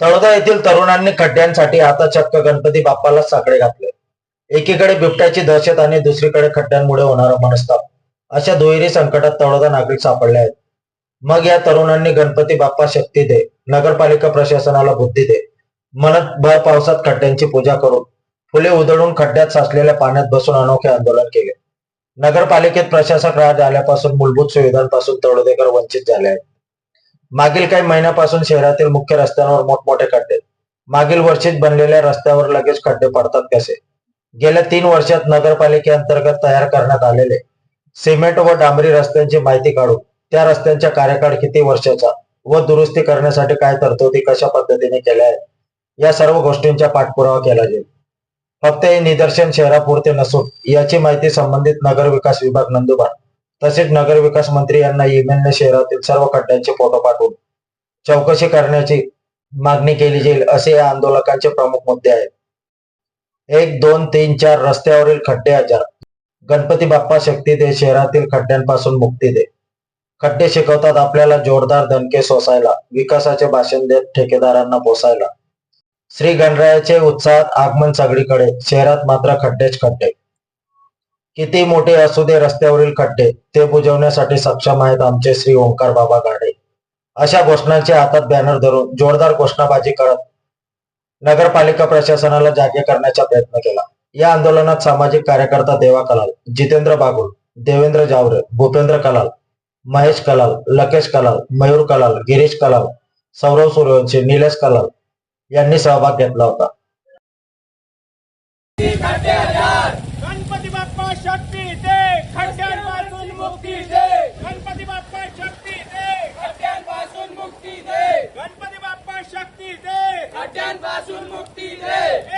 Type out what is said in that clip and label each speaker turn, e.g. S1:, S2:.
S1: तळोदा येथील तरुणांनी खड्ड्यांसाठी आता चक्क गणपती बाप्पाला साकडे घातले. एकीकडे बिबट्याची दहशत आणि दुसरीकडे खड्ड्यांमुळे होणारा मनस्ताप. अशा दुहेरी संकटात तळोदा नागरिक सापडले आहेत. मग या तरुणांनी गणपती बाप्पा शक्ती दे नगरपालिका प्रशासनाला बुद्धी दे म्हणत भर पावसात खड्ड्यांची पूजा करून फुले उधळून खड्ड्यात साचलेल्या पाण्यात बसून अनोखे आंदोलन केले. नगरपालिकेत प्रशासक राज आल्यापासून मूलभूत सुविधांपासून तळोदेकर वंचित झाले आहेत. मागील काही महिन्यापासून शहरातील मुख्य रस्त्यांवर मोठमोठे खड्डे मागील वर्षीच बनलेल्या रस्त्यावर लगेच खड्डे पडतात कसे? गेल्या तीन वर्षात नगरपालिकेअंतर्गत तयार करण्यात आलेले सिमेंट व डांबरी रस्त्यांची माहिती काढून त्या रस्त्यांचा कार्यकाळ किती वर्षाचा व दुरुस्ती करण्यासाठी काय तरतुदी कशा पद्धतीने केल्या आहेत? या सर्व गोष्टींचा पाठपुरावा केला जाईल. फक्त हे निदर्शन शहरापुरते नसून याची माहिती संबंधित नगर विकास विभाग नंदुरबार तसेच नगर विकास मंत्री यांना ईमेलने शहरातील सर्व खड्ड्यांचे फोटो पाठवून चौकशी करण्याची मागणी केली जाईल असे या आंदोलकांचे प्रमुख मुद्दे आहेत. एक दोन तीन चार रस्त्यावरील खड्डे हजार गणपती बाप्पा शक्ती दे शहरातील खड्ड्यांपासून मुक्ती दे. खड्डे शिकवतात आपल्याला जोरदार दणके सोसायला विकासाचे भाषण देत ठेकेदारांना पोसायला. श्री गणरायाचे उत्साहात आगमन सगळीकडे शहरात मात्र खड्डेच खड्डे. किती मोठे असू दे रस्त्यावरील खड्डे ते बुजवण्यासाठी सक्षम आहेत आमचे श्री ओंकार बाबा गाडे. अशा घोषणांचे हातात बॅनर धरून जोरदार घोषणाबाजी करत नगरपालिका प्रशासनाला जागे करण्याचा प्रयत्न केला. या आंदोलनात सामाजिक कार्यकर्ता देवा कलाल जितेंद्र बागुल देवेंद्र जावरे भूपेंद्र कलाल महेश कलाल लकेश कलाल मयूर कलाल गिरीश कलाल सौरव सूर्यवंशी निलेश कलाल यांनी सहभाग घेतला होता.
S2: शक्ती दे खड्ड्यांपासून मुक्ती दे गणपती बाप्पा शक्ती दे खड्ड्यांपासून मुक्ती दे गणपती बाप्पा शक्ती दे खड्ड्यांपासून मुक्ती दे